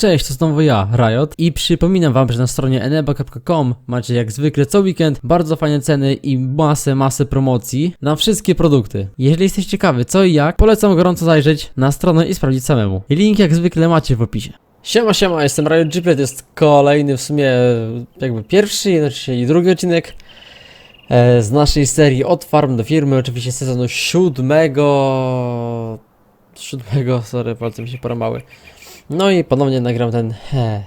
Cześć, to znowu ja, Riot i przypominam wam, że na stronie eneba.com macie jak zwykle co weekend bardzo fajne ceny i masę, masę promocji na wszystkie produkty. Jeżeli jesteś ciekawy co i jak, polecam gorąco zajrzeć na stronę i sprawdzić samemu. Link jak zwykle macie w opisie. Siema, siema, jestem Riot Giplet, to jest kolejny w sumie jakby pierwszy, znaczy i drugi odcinek e, z naszej serii od farm do firmy, oczywiście sezonu siódmego... siódmego, sorry, palce mi się poramały. No i ponownie nagram ten, he,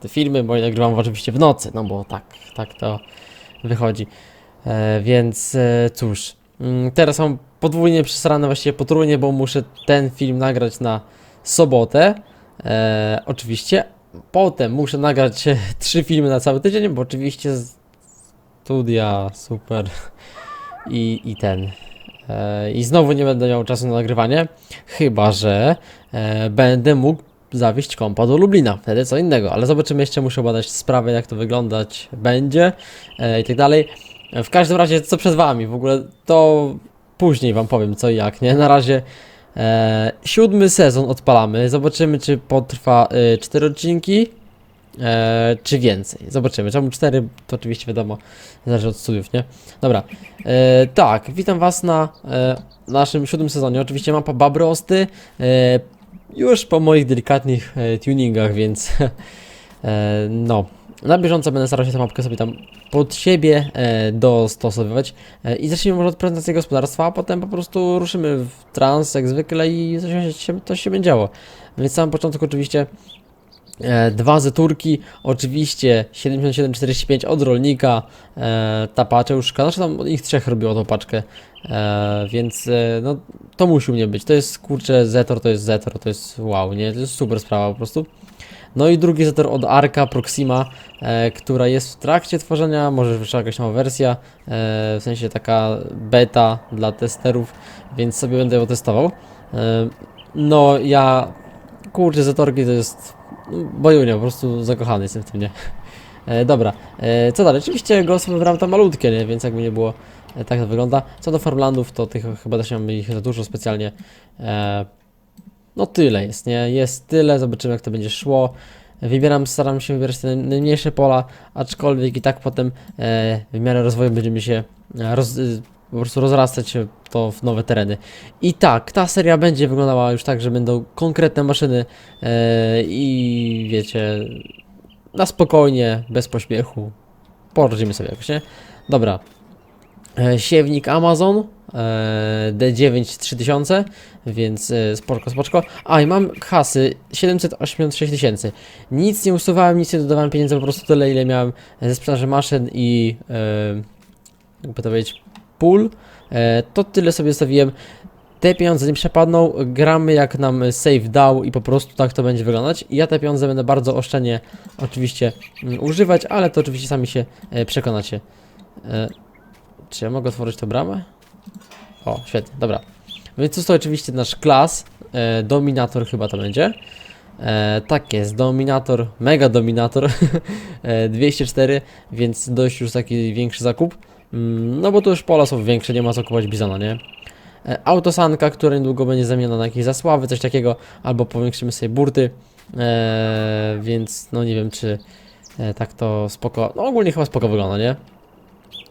te filmy, bo je nagrywam oczywiście w nocy, no bo tak, tak to wychodzi. E, więc e, cóż, mm, teraz mam podwójnie przesrane, właściwie potrójnie, bo muszę ten film nagrać na sobotę, e, oczywiście. Potem muszę nagrać e, trzy filmy na cały tydzień, bo oczywiście studia, super i, i ten. E, I znowu nie będę miał czasu na nagrywanie, chyba że e, będę mógł zawieźć kompa do Lublina, wtedy co innego, ale zobaczymy jeszcze, muszę badać sprawę, jak to wyglądać będzie e, i tak dalej. W każdym razie, co przed wami, w ogóle to później wam powiem co i jak, nie? Na razie e, siódmy sezon odpalamy, zobaczymy czy potrwa e, cztery odcinki, e, czy więcej, zobaczymy. Czemu cztery, to oczywiście wiadomo, zależy od studiów, nie? Dobra, e, tak, witam was na e, naszym siódmym sezonie, oczywiście mapa Babrosty, e, już po moich delikatnych e, tuningach, więc e, no, na bieżąco będę starał się tę mapkę sobie tam pod siebie e, dostosowywać i zacznijmy może od prezentacji gospodarstwa, a potem po prostu ruszymy w trans jak zwykle i coś się, to się będzie działo. Więc sam początek oczywiście e, dwa zeturki, oczywiście 7745 od rolnika, e, ta paczeuszka, znaczy tam ich trzech robiło tą paczkę, e, więc e, no to musi u mnie być. To jest kurczę Zetor, to jest Zetor, to jest wow, nie? To jest super sprawa po prostu. No i drugi Zetor od Arka Proxima, e, która jest w trakcie tworzenia, może wyszła jakaś nowa wersja, e, w sensie taka beta dla testerów, więc sobie będę ją testował. E, no ja, kurczę Zetorki to jest bojunia, po prostu zakochany jestem w tym, nie? E, dobra, e, co dalej? Oczywiście go sobie wybrałem tam malutkie, nie? Więc jakby nie było, e, tak to wygląda. Co do Farmlandów, to tych chyba też nie mamy ich za dużo specjalnie. E, no tyle jest, nie? Jest tyle, zobaczymy jak to będzie szło. Wybieram, staram się wybierać te najmniejsze pola, aczkolwiek i tak potem e, w miarę rozwoju będziemy się e, roz, po prostu rozrastać się to w nowe tereny. I tak, ta seria będzie wyglądała już tak, że będą konkretne maszyny e, i wiecie, na spokojnie, bez pośpiechu. Poradzimy sobie jakoś, nie? Dobra. E, siewnik Amazon e, D9 3000, więc e, spoczko, spoczko. A i mam kasy 786 tysięcy. Nic nie usuwałem, nic nie dodawałem pieniędzy, po prostu tyle ile miałem ze sprzedaży maszyn i e, jakby to powiedzieć pól. E, to tyle sobie zostawiłem. Te pieniądze nie przepadną, gramy jak nam save dał i po prostu tak to będzie wyglądać. Ja te pieniądze będę bardzo oszczędnie oczywiście mm, używać, ale to oczywiście sami się e, przekonacie. E, czy ja mogę otworzyć tę bramę? O, świetnie, dobra. Więc to jest to oczywiście nasz klas, Dominator chyba to będzie. E, tak jest, Dominator, Mega Dominator e, 204, więc dość już taki większy zakup. Mm, no bo tu już pola są większe, nie ma co kupować bizona, nie? E, autosanka, która niedługo będzie zamieniona na jakieś zasławy, coś takiego, albo powiększymy sobie burty. E, więc no nie wiem, czy e, tak to spoko. No ogólnie chyba spoko wygląda, nie?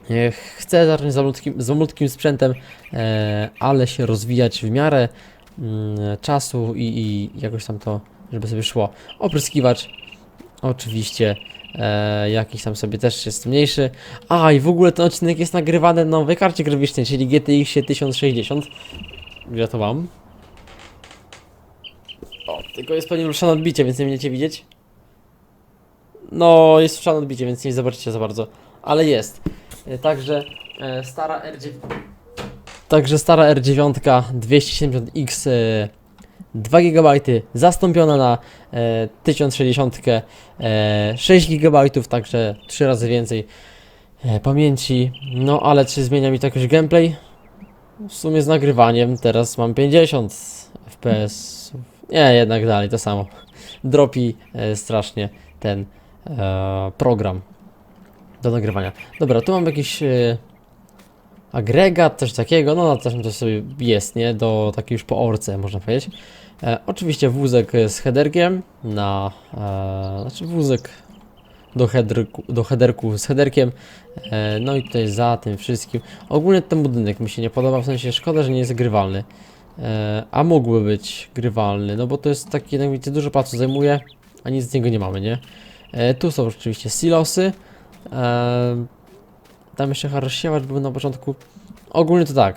E, Chcę zacząć z malutkim, z malutkim sprzętem, e, ale się rozwijać w miarę mm, czasu i, i jakoś tam to, żeby sobie szło. Opryskiwacz, oczywiście, e, jakiś tam sobie też jest mniejszy. A i w ogóle ten odcinek jest nagrywany na nowej karcie graficznej, czyli GTX 1060. Ja to mam. O, tylko jest pewnie ruszane odbicie, więc nie będziecie widzieć. No, jest ruszane odbicie, więc nie zobaczycie za bardzo, ale jest. E, Także e, stara R9. Także stara R9 270X e, 2 GB zastąpiona na e, 1060 e, 6 GB, także 3 razy więcej e, pamięci. No ale czy zmienia mi to jakoś gameplay? W sumie z nagrywaniem teraz mam 50 FPS. Nie, jednak dalej to samo. Dropi e, strasznie ten e, program do nagrywania. Dobra, tu mam jakiś e, agregat, coś takiego, no też to sobie jest, nie? Do takiej już po orce, można powiedzieć. E, oczywiście wózek z headerkiem na, e, znaczy wózek do, headerku, do headerku z headerkiem. E, no i tutaj za tym wszystkim. Ogólnie ten budynek mi się nie podoba, w sensie szkoda, że nie jest grywalny. E, a mógłby być grywalny, no bo to jest taki, jak widzicie, dużo placu zajmuje, a nic z niego nie mamy, nie? E, tu są oczywiście silosy. E, tam jeszcze rozsiewacz był na początku. Ogólnie to tak.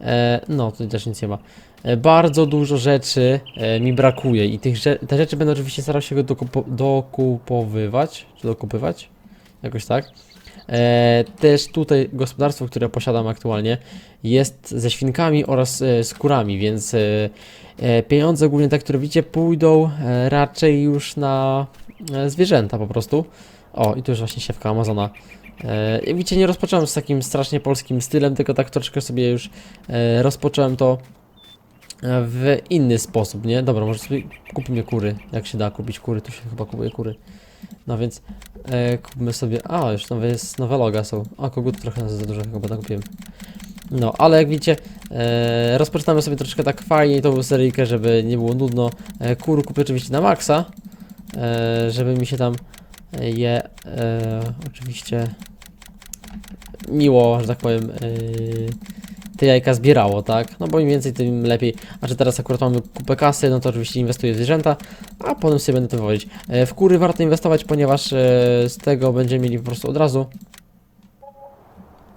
E, no, tutaj też nic nie ma. E, bardzo dużo rzeczy e, mi brakuje i tych te rzeczy będę oczywiście starał się go dokupo dokupowywać, czy dokupywać, jakoś tak. E, też tutaj gospodarstwo, które posiadam aktualnie jest ze świnkami oraz e, z kurami, więc e, e, pieniądze głównie te, które widzicie pójdą e, raczej już na e, zwierzęta po prostu. O, i tu już właśnie siewka Amazona. E, widzicie, nie rozpocząłem z takim strasznie polskim stylem, tylko tak troszkę sobie już e, rozpocząłem to w inny sposób, nie? Dobra, może sobie kupimy kury, jak się da kupić kury, tu się chyba kupuje kury. No więc e, kupmy sobie, a już nowe, jest, nowe loga są, a kogut trochę za dużo chyba nakupiłem. No, ale jak widzicie, e, rozpoczynamy sobie troszkę tak fajnie tą seryjkę, żeby nie było nudno. E, kur kupię oczywiście na maksa, e, żeby mi się tam je e, oczywiście miło, że tak powiem, e, te jajka zbierało, tak? No bo im więcej, tym lepiej. A że teraz akurat mamy kupę kasy, no to oczywiście inwestuję w zwierzęta, a potem sobie będę to wywodzić. E, w kury warto inwestować, ponieważ e, z tego będziemy mieli po prostu od razu.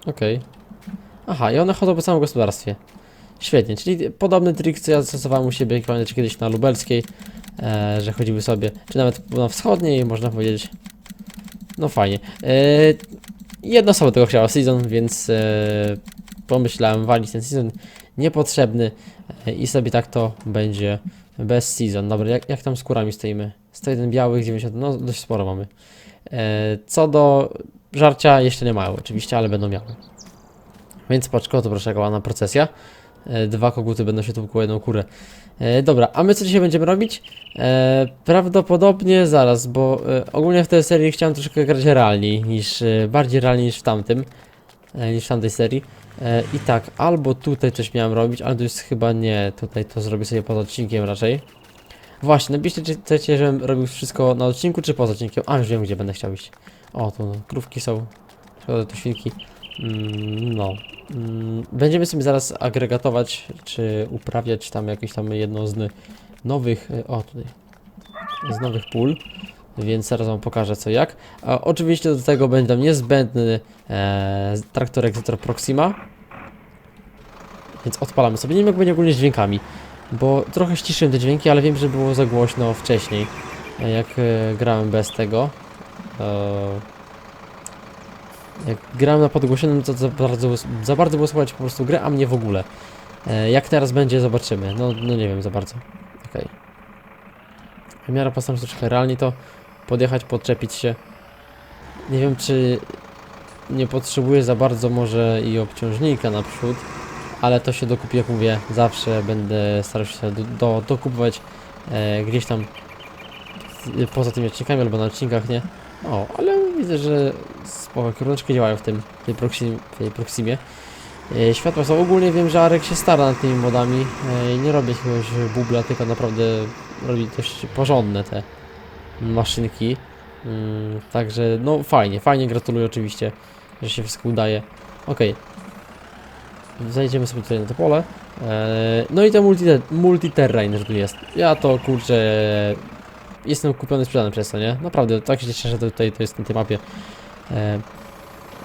Okej. Aha, i one chodzą po całym gospodarstwie. Świetnie, czyli podobny trik, co ja zastosowałem u siebie pamiętacie kiedyś na Lubelskiej, e, że chodziły sobie, czy nawet na wschodniej, można powiedzieć. No fajnie. Jedna osoba tego chciała season, więc pomyślałem walić ten season niepotrzebny e, i sobie tak to będzie bez season. Dobra, jak, jak tam z kurami stoimy? 101 białych, 90, no dość sporo mamy. E, co do żarcia jeszcze nie mają oczywiście, ale będą miały. Więc paczko, to proszę jaka ładna procesja. E, dwa koguty będą się tu koło jedną kurę. E, dobra, a my co dzisiaj będziemy robić? E, prawdopodobnie zaraz, bo e, ogólnie w tej serii chciałem troszkę grać realniej niż, e, bardziej realniej niż w tamtym, e, niż w tamtej serii. E, I tak, albo tutaj coś miałem robić, ale to jest chyba nie, tutaj to zrobię sobie poza odcinkiem raczej. Właśnie, napiszcie czy chcecie, żebym robił wszystko na odcinku, czy poza odcinkiem. A, już wiem gdzie będę chciał iść. O, tu krówki są, szkoda, tu świnki. Mm, no, Mm, Będziemy sobie zaraz agregatować, czy uprawiać tam jakieś tam jedno z nowych, e, o tutaj, z nowych pól, więc zaraz wam pokażę co jak. A oczywiście do tego będzie niezbędny e, traktor Exeter Proxima, więc odpalamy sobie. Nie wiem jak będzie ogólnie z dźwiękami, bo trochę ściszyłem te dźwięki, ale wiem, że było za głośno wcześniej, e, jak e, grałem bez tego. E, jak grałem na podgłośnionym, to za bardzo, za bardzo było po prostu grę, a mnie w ogóle. E, jak teraz będzie, zobaczymy. No, no nie wiem za bardzo. Okej. W miarę postaram się troszkę realnie to podjechać, podczepić się. Nie wiem, czy nie potrzebuję za bardzo może i obciążnika naprzód, ale to się dokupi, jak mówię, zawsze będę starał się do, do, dokupować e, gdzieś tam poza tymi odcinkami albo na odcinkach, nie? O, ale widzę, że spoko, kieruneczki działają w tym, w tej, proxim, w tej Proximie. E, światła są ogólnie, wiem, że Arek się stara nad tymi modami e, i nie robi jakiegoś bubla, tylko naprawdę robi dość porządne te maszynki. Mm, także no fajnie, fajnie, gratuluję oczywiście, że się wszystko udaje. Okej. Zajdziemy sobie tutaj na to pole. E, no i to multi, multiterrain, że tu jest. Ja to kurczę jestem kupiony, sprzedany przez to, nie? Naprawdę, tak się cieszę, że to tutaj to jest na tej mapie. E,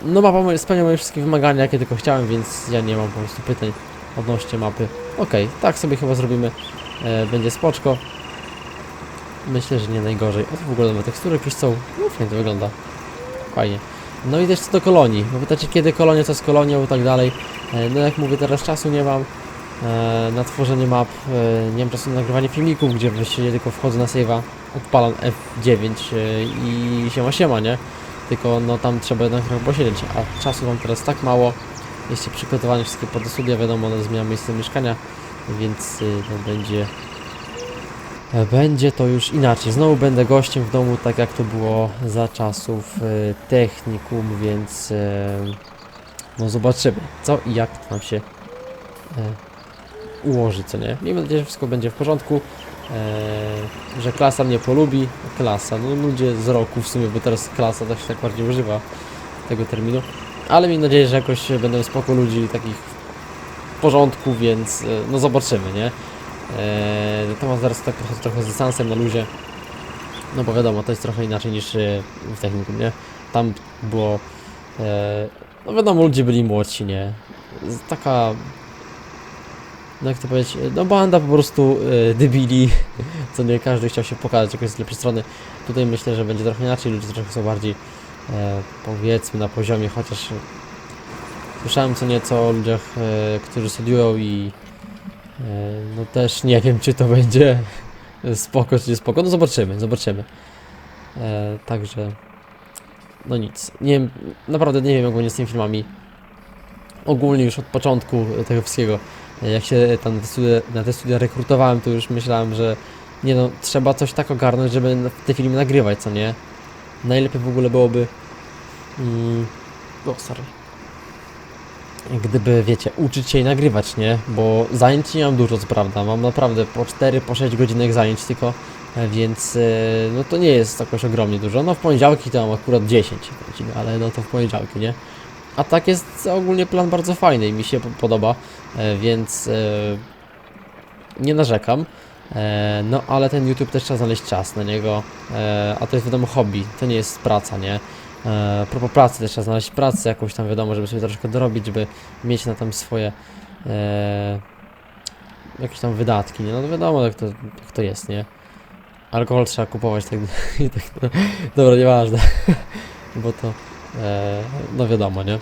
no mapa spełnia moje wszystkie wymagania, jakie tylko chciałem, więc ja nie mam po prostu pytań odnośnie mapy. Okej, tak sobie chyba zrobimy. E, będzie spoczko. Myślę, że nie najgorzej. O, tu w ogóle nowe tekstury jakieś są. No fajnie to wygląda. Fajnie. No i też co do kolonii. Bo pytacie kiedy kolonia, co z kolonią i tak dalej. E, no jak mówię, teraz czasu nie mam e, na tworzenie map. E, nie mam czasu na nagrywanie filmików, gdzie właściwie tylko wchodzę na save'a, odpalam F9 e, i siema siema, nie? Tylko no tam trzeba jednak trochę posiedzieć, a czasu mam teraz tak mało. Jeszcze przygotowanie wszystkie pod studia, wiadomo, no, zmiana miejsca mieszkania, więc no, będzie będzie to już inaczej. Znowu będę gościem w domu, tak jak to było za czasów y, technikum, więc y, no zobaczymy, co i jak nam się e, ułoży, co nie? Miejmy nadzieję, że wszystko będzie w porządku, e, że klasa mnie polubi. Klasa, no ludzie z roku w sumie, bo teraz klasa też się tak bardziej używa tego terminu. Ale miejmy nadzieję, że jakoś będą spoko ludzi takich w porządku, więc e, no zobaczymy, nie? E, natomiast zaraz tak trochę, trochę z dystansem na luzie. No bo wiadomo, to jest trochę inaczej niż e, w technikum, nie? Tam było... E, no wiadomo, ludzie byli młodsi, nie? Taka... No jak to powiedzieć, no banda po prostu e, debili, co nie każdy chciał się pokazać jakoś z lepszej strony. Tutaj myślę, że będzie trochę inaczej, ludzie trochę są bardziej e, powiedzmy na poziomie, chociaż słyszałem co nieco o ludziach, e, którzy studiują i e, no też nie wiem czy to będzie spoko czy nie spoko, no zobaczymy, zobaczymy. E, także no nic, nie wiem, naprawdę nie wiem będzie z tymi filmami. Ogólnie już od początku tego wszystkiego, e, jak się tam na te studia, na te studia rekrutowałem, to już myślałem, że nie no, trzeba coś tak ogarnąć, żeby te filmy nagrywać, co nie? Najlepiej w ogóle byłoby mm, o, sorry. Gdyby, wiecie, uczyć się i nagrywać, nie? Bo zajęć nie mam dużo, co prawda. Mam naprawdę po 4, po 6 godzinek zajęć tylko, e, więc e, no to nie jest jakoś ogromnie dużo. No w poniedziałki to mam akurat 10 godzin, ale no to w poniedziałki, nie? A tak jest ogólnie plan bardzo fajny i mi się po- podoba, e, więc nie narzekam. No ale ten YouTube też trzeba znaleźć czas na niego, a to jest wiadomo hobby, to nie jest praca, nie? E, propos pracy też trzeba znaleźć pracę jakąś tam wiadomo, żeby sobie troszkę dorobić, żeby mieć na tam swoje e, jakieś tam wydatki, nie? No wiadomo jak to, jak to jest, nie? Alkohol trzeba kupować, tak, i tak no. dobra, nieważne, bo to e, no wiadomo, nie?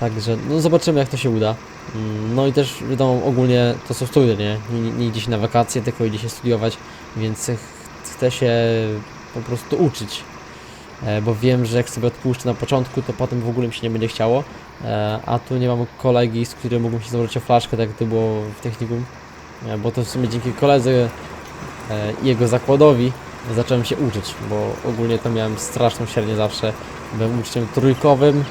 Także no zobaczymy jak to się uda. Mm, No i też wiadomo ogólnie to są studia, nie? Nie, nie idzie się na wakacje, tylko idzie się studiować, więc ch- chcę się po prostu uczyć. E, bo wiem, że jak sobie odpuszczę na początku, to potem w ogóle mi się nie będzie chciało. E, a tu nie mam kolegi, z którym mógłbym się zabrać o flaszkę, tak jak to było w technikum. E, bo to w sumie dzięki koledze i jego zakładowi zacząłem się uczyć, bo ogólnie to miałem straszną średnię zawsze. Byłem uczniem trójkowym,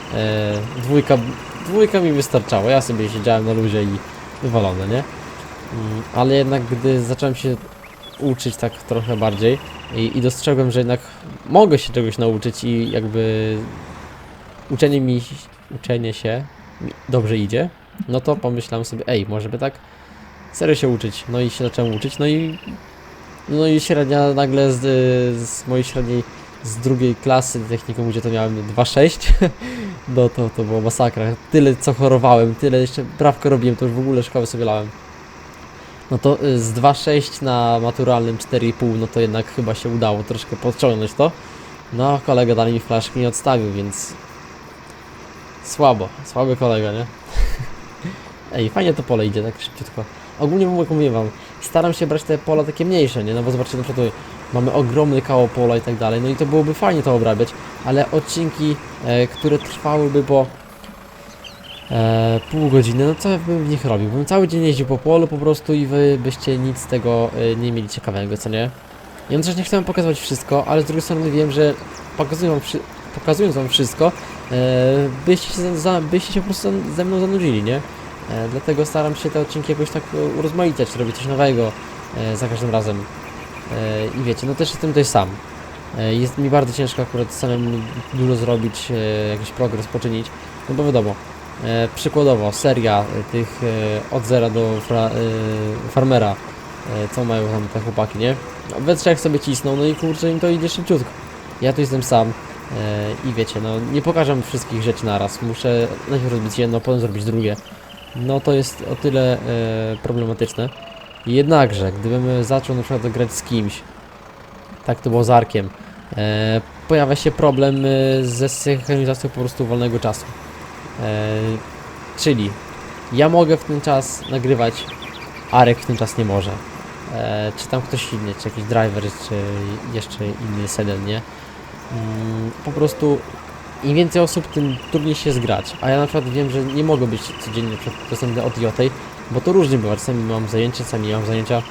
dwójka, dwójka mi wystarczało. Ja sobie siedziałem na luzie i wywalone, nie? Mm, Ale jednak gdy zacząłem się uczyć tak trochę bardziej i, i dostrzegłem, że jednak mogę się czegoś nauczyć i jakby uczenie mi, uczenie się dobrze idzie, no to pomyślałem sobie, ej, może by tak serio się uczyć. No i się zacząłem uczyć, no i no i średnia nagle z, z mojej średniej z drugiej klasy technikum, gdzie to miałem 2,6 no to, to było masakra. Tyle co chorowałem, tyle jeszcze prawko robiłem, to już w ogóle szkołę sobie lałem. No to y, z 2,6 na maturalnym 4,5, no to jednak chyba się udało troszkę podciągnąć to. No, kolega dalej mi flaszki nie odstawił, więc słabo, słaby kolega, nie? Ej, fajnie to pole idzie, tak szybciutko. Ogólnie jak mówię wam, staram się brać te pola takie mniejsze, nie? No bo zobaczcie, na przykład mamy ogromny kawał pola i tak dalej, no i to byłoby fajnie to obrabiać, ale odcinki, e, które trwałyby po e, pół godziny, no co bym w nich robił? Bym cały dzień jeździł po polu po prostu i wy byście nic z tego e, nie mieli ciekawego, co nie? Ja też nie chcę pokazywać wszystko, ale z drugiej strony wiem, że wszy- pokazując wam wszystko, e, byście, się za, byście się po prostu ze mną zanudzili, nie? E, dlatego staram się te odcinki jakoś tak e, urozmaicać, robić coś nowego za każdym razem. I wiecie, no też jestem tutaj sam. Jest mi bardzo ciężko akurat samemu dużo zrobić, jakiś progres poczynić, no bo wiadomo, przykładowo seria e, tych e, od zera do fra, e, farmera, e, co mają tam te chłopaki, nie? No, we trzech sobie cisną, no i kurczę im to idzie szybciutko. Ja tu jestem sam e, i wiecie, no nie pokażę wszystkich rzeczy naraz, muszę najpierw zrobić jedno, potem zrobić drugie. No to jest o tyle e, problematyczne. Jednakże, gdybym zaczął na przykład grać z kimś, tak to było z Arkiem, e, pojawia się problem e, ze synchronizacją po prostu wolnego czasu. E, czyli ja mogę w ten czas nagrywać, Arek w ten czas nie może. E, czy tam ktoś inny, czy jakiś driver, czy jeszcze inny seden, nie? Mm, po prostu im więcej osób, tym trudniej się zgrać. A ja na przykład wiem, że nie mogę być codziennie dostępny od Jotej, bo to różnie bywa. Czasami mam zajęcia, czasami mam zajęcia,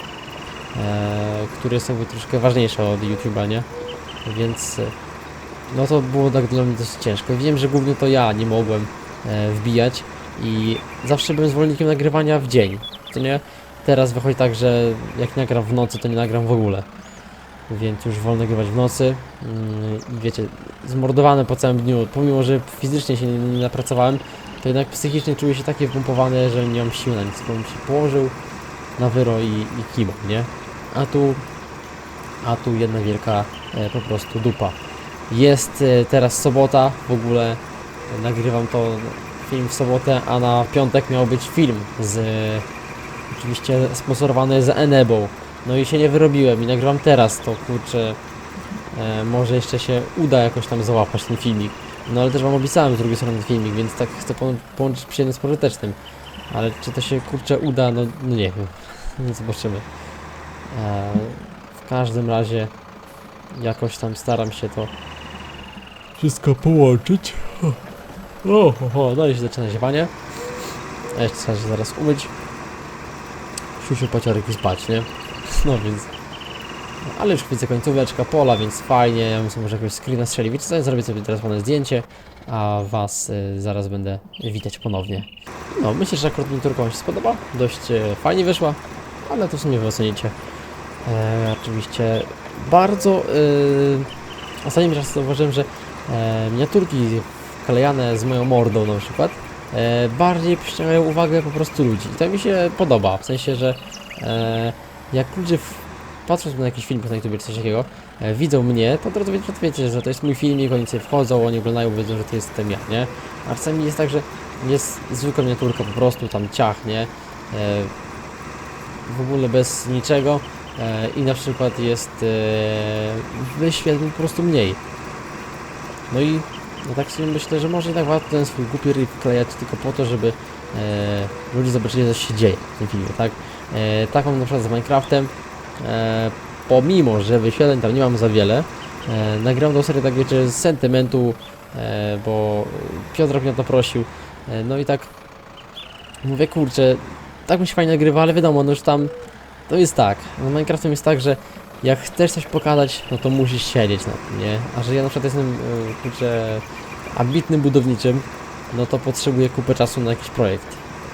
e, które są troszkę ważniejsze od YouTube'a, nie? Więc e, no to było tak dla mnie dosyć ciężko. Wiem, że głównie to ja nie mogłem wbijać i zawsze byłem zwolennikiem nagrywania w dzień. nie? Teraz wychodzi tak, że jak nagram w nocy, to nie nagram w ogóle. Więc już wolno nagrywać w nocy. Mm, I wiecie, zmordowany po całym dniu, pomimo, że fizycznie się nie, napracowałem, to jednak psychicznie czuję się takie wpompowany, że nie mam sił na nic. Bym się położył na wyro i, i nie? A tu, a tu jedna wielka e, po prostu dupa. Jest e, teraz sobota, w ogóle e, nagrywam to film w sobotę, a na piątek miał być film z oczywiście sponsorowany z Enebą. No i się nie wyrobiłem i nagrywam teraz to, kurczę, e, może jeszcze się uda jakoś tam załapać ten filmik. No ale też wam obiecałem z drugiej strony ten filmik, więc tak chcę po- połączyć przyjemne z pożytecznym. Ale czy to się kurczę uda, no, no nie wiem. Zobaczymy. E, w każdym razie jakoś tam staram się to wszystko połączyć. O, o, o no i się zaczyna ziewanie. A jeszcze trzeba się zaraz umyć. Siusiu pociorek i spać, nie? No więc... Ale już widzę końcóweczka pola, więc fajnie. Ja bym sobie może jakiegoś screena strzelił. Wiecie co, zrobię sobie teraz ładne zdjęcie, a was y, zaraz będę witać ponownie. No, myślę, że akurat miniaturka Wam się spodoba. Dość e, fajnie wyszła, ale to w sumie wy ocenicie. E, oczywiście bardzo... E, ostatnim czasem zauważyłem, że e, miniaturki wklejane z moją mordą na przykład e, bardziej przyciągają uwagę po prostu ludzi. I to mi się podoba, w sensie, że e, jak ludzie patrząc na jakiś film na YouTube czy coś takiego, e, widzą mnie, to od razu wiecie, że to jest mój filmik, oni sobie wchodzą, oni oglądają, wiedzą, że to jestem ja, nie? A czasami jest tak, że jest zwykła miniaturka po prostu, tam ciachnie, e, w ogóle bez niczego e, i na przykład jest e, wyświetleń po prostu mniej. No i no tak sobie myślę, że może jednak warto ten swój głupi ryb wklejać tylko po to, żeby e, ludzie zobaczyli, co się dzieje w tym filmie, tak? E, tak mam na przykład z Minecraftem, e, pomimo, że wyświetleń tam nie mam za wiele, e, nagrałem tą serię tak wiecie z sentymentu, e, bo Piotrek mnie o to prosił, e, no i tak mówię, kurczę, tak mi się fajnie nagrywa, ale wiadomo, no już tam to jest tak, no Minecraftem jest tak, że jak chcesz coś pokazać, no to musisz siedzieć na tym, nie? A że ja na przykład jestem, e, kurczę, ambitnym budowniczym, no to potrzebuję kupę czasu na jakiś projekt.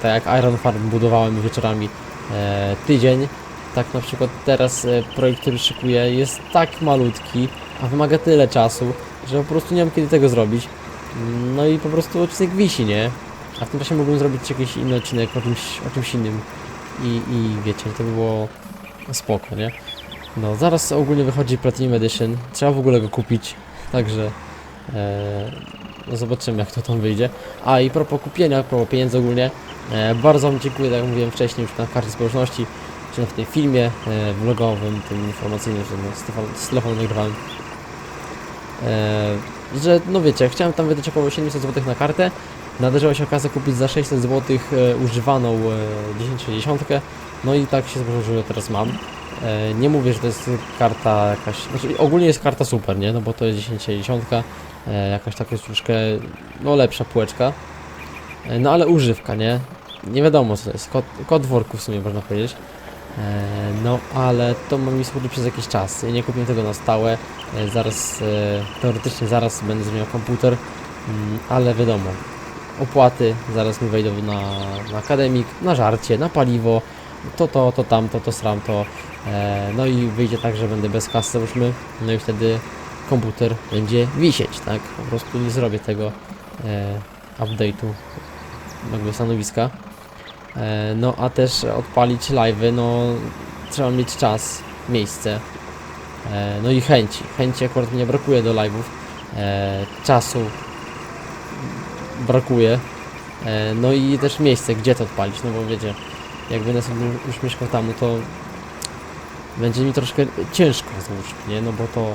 Tak jak Iron Farm budowałem wieczorami e, tydzień, tak na przykład teraz e, projekt, który szykuję jest tak malutki, a wymaga tyle czasu, że po prostu nie mam kiedy tego zrobić. No i po prostu odcinek wisi, nie? A w tym czasie mógłbym zrobić jakiś inny odcinek o czymś, o czymś innym. I, I wiecie, to by było spoko, nie? No, zaraz ogólnie wychodzi Platinum Edition. Trzeba w ogóle go kupić, także e, zobaczymy jak to tam wyjdzie. A i propos kupienia, propos pieniędzy ogólnie, e, bardzo Wam dziękuję, tak jak mówiłem wcześniej już na karcie społeczności, czy w tym filmie e, vlogowym, tym informacyjnym, że no, z telefonu nagrywałem. E, że no wiecie, chciałem tam wydać około 700 zł na kartę. Nadarzyła się okazja kupić za 600 zł e, używaną e, 1060. No i tak się złożyło, że teraz mam. E, nie mówię, że to jest karta jakaś. Znaczy ogólnie jest karta super, nie? No bo to jest 1060. E, jakaś taka jest troszkę no lepsza półeczka. E, no ale używka, nie? Nie wiadomo co to jest. Kod, kod worku w sumie można powiedzieć. No ale to ma mi służyć przez jakiś czas. Ja nie kupię tego na stałe. Zaraz, teoretycznie zaraz będę miał komputer. Mm, ale wiadomo, opłaty zaraz mi wejdą na, na akademik, na żarcie, na paliwo, to to, to tamto, to sram to. E, no i wyjdzie tak, że będę bez kasy załóżmy, no i wtedy komputer będzie wisieć, tak? Po prostu nie zrobię tego e, update'u jakby stanowiska. E, no a też odpalić live'y, no trzeba mieć czas, miejsce, no i chęci. Chęci akurat mnie brakuje do live'ów, czasu brakuje, no i też miejsce, gdzie to odpalić, no bo wiecie, jak będę sobie już mieszkał tam, no to będzie mi troszkę ciężko załóżmy, nie? No bo to...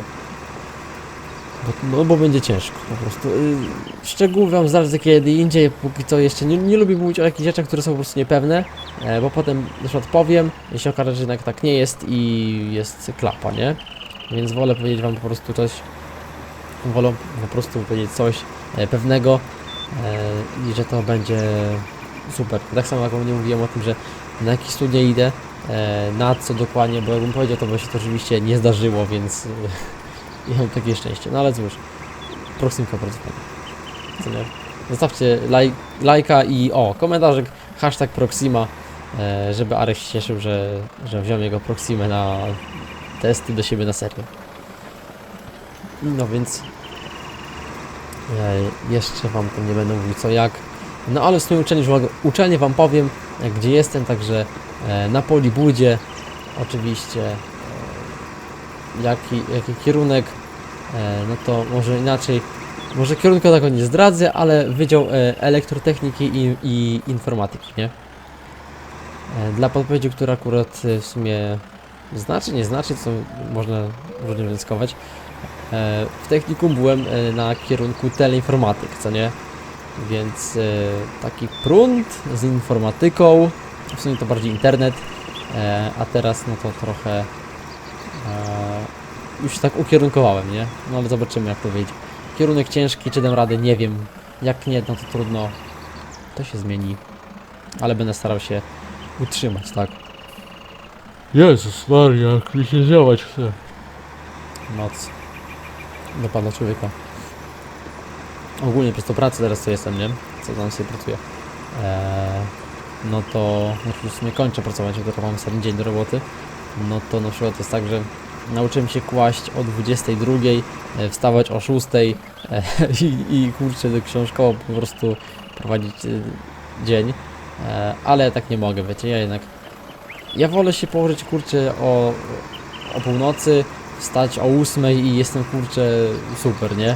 Bo, no bo będzie ciężko po prostu. Yy, szczegóły wam zdradzę kiedy indziej, póki co jeszcze nie, nie lubię mówić o jakichś rzeczach, które są po prostu niepewne, e, bo potem na przykład powiem, jeśli okaże, że jednak tak nie jest i jest klapa, nie? Więc wolę powiedzieć wam po prostu coś, wolę po prostu powiedzieć coś e, pewnego e, i że to będzie super. Tak samo jak nie mówiłem o tym, że na jakie studia idę, na co dokładnie, bo jakbym powiedział, to by się to oczywiście nie zdarzyło, więc e, ja mam takie szczęście. No ale cóż, proximka bardzo fajna. Nie? Zostawcie laj, lajka i o, komentarzek, hashtag Proxima e, żeby Arek się cieszył, że, że wziął jego Proximę na testy do siebie na serię. No więc e, jeszcze wam to nie będę mówił co jak. No ale w sumie uczelni, już- uczelnię wam powiem, e, gdzie jestem, także e, na Polibudzie oczywiście e, jaki, jaki kierunek, e, no to może inaczej, może kierunku tego nie zdradzę, ale Wydział e, Elektrotechniki i, i Informatyki, nie? E, Dla podpowiedzi, która akurat e, w sumie znaczy, nie znaczy, co można różnie wnioskować. E, W technikum byłem e, na kierunku teleinformatyk, co nie? Więc e, taki prąd z informatyką, w sumie to bardziej internet, e, a teraz no to trochę e, już się tak ukierunkowałem, nie? No ale zobaczymy jak to wyjdzie. Kierunek ciężki, czy dam radę, nie wiem. Jak nie, no to trudno. To się zmieni. Ale będę starał się utrzymać, tak? Jezus Maria, jak mi się działać chce. Noc. Dopada człowieka. Ogólnie przez to pracy teraz co jestem, nie? Co tam sobie pracuję. Eee, no to już w sumie kończę pracować, bo mam ostatni dzień do roboty. No to na przykład jest tak, że nauczyłem się kłaść o 22, e, wstawać o 6 e, i, i kurczę książkowo po prostu prowadzić e, dzień. E, ale tak nie mogę, wiecie, ja jednak ja wolę się położyć kurczę o, o północy, wstać o 8 i jestem kurczę super, nie?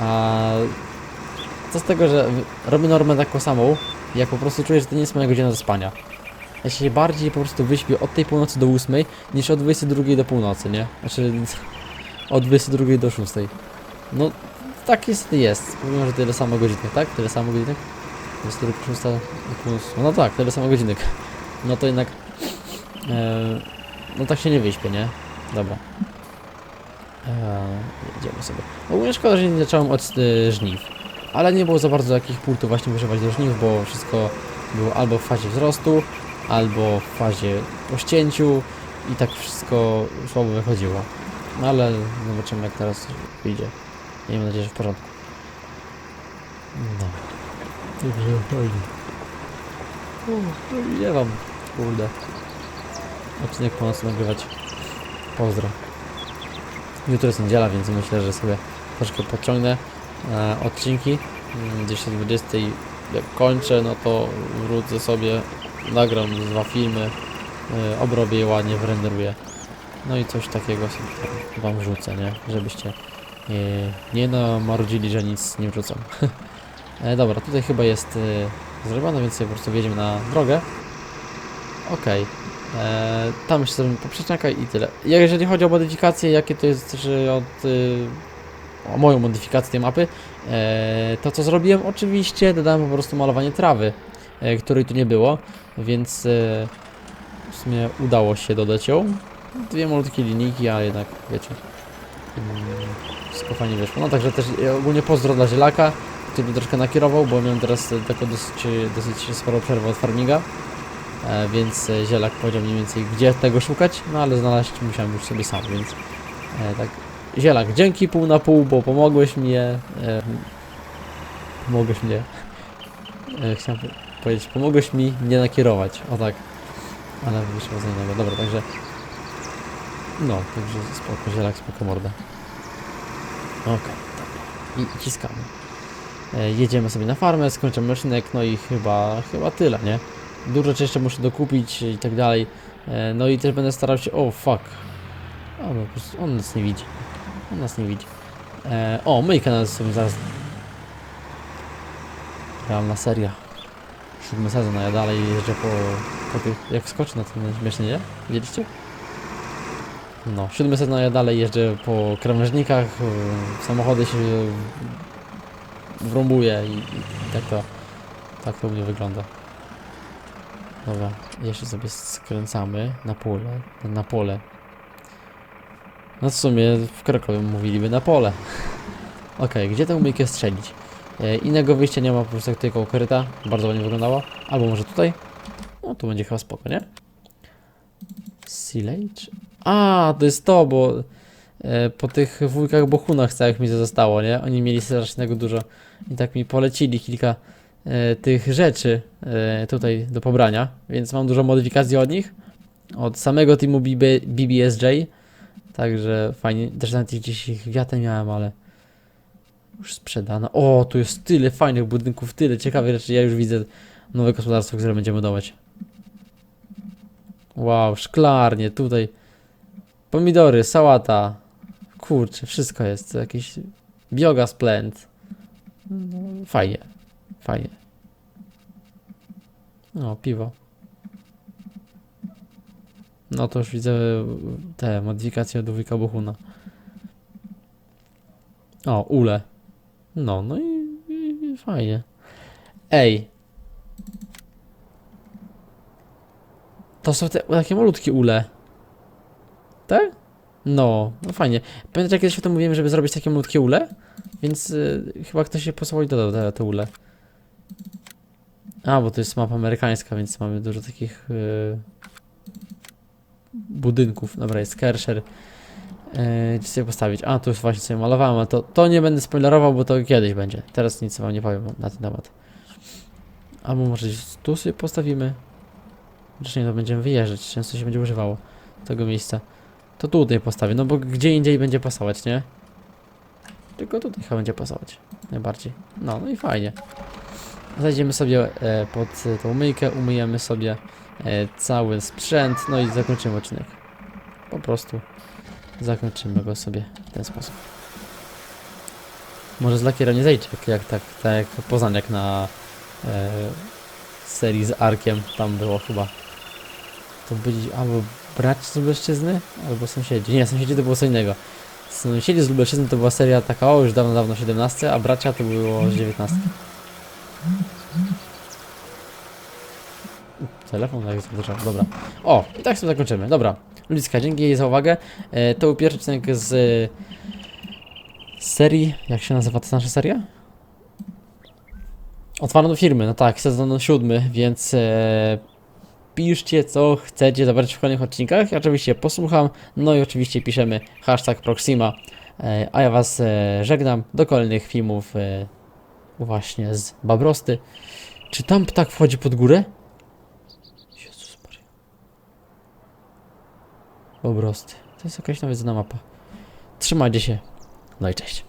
A co z tego, że robię normę taką samą, jak po prostu czuję, że to nie jest moja godzina do spania. Ja się bardziej po prostu wyśpię od tej północy do 8 niż od 22 do północy, nie? Znaczy od 22 do 6. No tak jest, jest. Powiem, że tyle samo godzinek, tak? Tyle samo godzinek? 22 6 do północy. No tak, tyle samo godzinek. No to jednak e, no tak się nie wyśpię, nie? Dobra. Eee, jedziemy sobie. Ogólnie szkoda, że nie zacząłem od y, żniw. Ale nie było za bardzo jakich punktów właśnie wyżywać do żniw, bo wszystko było albo w fazie wzrostu, albo w fazie po ścięciu i tak wszystko słabo wychodziło. No ale zobaczymy jak teraz wyjdzie. Miejmy nadzieję, że w porządku. No. Dobrze, fajnie. No nie wam, kurde. Odcinek po nocy nagrywać. Pozdro. Jutro jest niedziela, więc myślę, że sobie troszkę podciągnę e, odcinki. Mm, Gdzieś o 20 jak kończę, no to wrócę sobie, nagram dwa filmy, e, obrobię je ładnie, wyrenderuję. No i coś takiego sobie wam wrzucę, nie? Żebyście e, nie namarudzili, że nic nie wrzucam. e, dobra, tutaj chyba jest e, zrobione, więc sobie po prostu wjedziemy na drogę. Okej. Eee, tam jeszcze zrobimy poprzeczniaka i tyle. Jeżeli chodzi o modyfikacje, jakie to jest że od... Y, moją modyfikację tej mapy, eee, to co zrobiłem, oczywiście dodałem po prostu malowanie trawy, e, której tu nie było, więc e, w sumie udało się dodać ją. Dwie malutkie linijki, a jednak wiecie, mm, wszystko fajnie wyszło. No także też e, ogólnie pozdro dla Zielaka, który troszkę nakierował, bo miałem teraz e, taką dosyć, dosyć sporą przerwę od farminga. E, więc e, Zielak powiedział mniej więcej gdzie tego szukać, no ale znaleźć musiałem już sobie sam, więc e, tak. Zielak, dzięki pół na pół, bo pomogłeś mi, e, pomogłeś mnie, e, chciałem po- powiedzieć, pomogłeś mi mnie nakierować, o tak, ale wyszło z innego, dobra, także no, także spoko, Zielak, spoko morda. Okej, dobra, i ciskamy. E, jedziemy sobie na farmę, skończymy maszynek, no i chyba, chyba tyle, nie? Dużo rzeczy jeszcze muszę dokupić i tak dalej. E, No i też będę starał się. O, fuck. O, no, po prostu on nas nie widzi. On nas nie widzi. E, o, myjka nas sobie zaraz. Realna seria. Siódmy sezon, a ja dalej jeżdżę po, po tych. Jak wskoczy na tym śmiesznie, nie? Widzieliście? No, siódmy sezon, a ja dalej jeżdżę po krawężnikach. Samochody się wrąbuję i, i tak to. Tak to u mnie wygląda. Dobra, jeszcze sobie skręcamy na pole, na pole. No w sumie w Krakowie mówiliby na pole. Okej, gdzie tę umyjkę strzelić? E, innego wyjścia nie ma, po prostu jak tylko koryta. Bardzo ładnie wyglądało. Albo może tutaj? No tu będzie chyba spoko, nie? Silage? A, to jest to, bo e, po tych wujkach bochunach całych mi zostało, nie? Oni mieli strasznego dużo i tak mi polecili kilka e, tych rzeczy e, tutaj do pobrania, więc mam dużo modyfikacji od nich. Od samego teamu BB, BBSJ. Także fajnie. Też nawet gdzieś ich wiatę miałem, ale już sprzedano. O, tu jest tyle fajnych budynków, tyle ciekawych rzeczy. Ja już widzę nowe gospodarstwo, które będziemy budować. Wow, szklarnie, tutaj pomidory, sałata. Kurczę, wszystko jest. Jakiś biogas plant. Fajnie, fajnie. O, piwo. No to już widzę te modyfikacje od wujka Bohuna. O, ule. No, no i, i, i fajnie. Ej. To są te takie malutkie ule. Tak? No, no fajnie. Pamiętacie, jak kiedyś o tym mówiłem, żeby zrobić takie malutkie ule? Więc y, chyba ktoś się posłał i dodał te, te ule. A, bo to jest mapa amerykańska, więc mamy dużo takich y, budynków. Dobra, jest Kersher. Yy, gdzie sobie postawić? A, tu już właśnie sobie malowałem, ale to, to nie będę spoilerował, bo to kiedyś będzie. Teraz nic wam nie powiem na ten temat. Albo może tu sobie postawimy. Zresztą to będziemy wyjeżdżać, często się będzie używało tego miejsca. To tutaj postawię, no bo gdzie indziej będzie pasować, nie? Tylko tutaj chyba będzie pasować. Najbardziej. No, no i fajnie. Zajdziemy sobie e, pod e, tą myjkę, umyjemy sobie e, cały sprzęt, no i zakończymy odcinek. Po prostu zakończymy go sobie w ten sposób. Może z lakierem nie zejdzie, jak, jak tak, tak jak na e, serii z Arkiem, tam było chyba. To byli albo braci z Lubelszczyzny, albo sąsiedzi. Nie, sąsiedzi to było co innego. Sąsiedzi z Lubelszczyzny to była seria taka, o już dawno, dawno 17, a bracia to było z 19. Telefon jak zadržał, dobra. O, i tak sobie zakończymy, dobra. Ludzka, dzięki za uwagę. E, to był pierwszy odcinek z e, serii, jak się nazywa ta nasza seria? Otwarto firmy, no tak, sezon siódmy, więc e, piszcie co chcecie zobaczyć w kolejnych odcinkach. Ja oczywiście posłucham, no i oczywiście piszemy hashtag Proxima. E, a ja was e, żegnam do kolejnych filmów e, właśnie z Babrosty. Czy tam ptak wchodzi pod górę? Jezus Maria. Babrosty. To jest jakaś nawiedzona mapa. Trzymajcie się. No i cześć.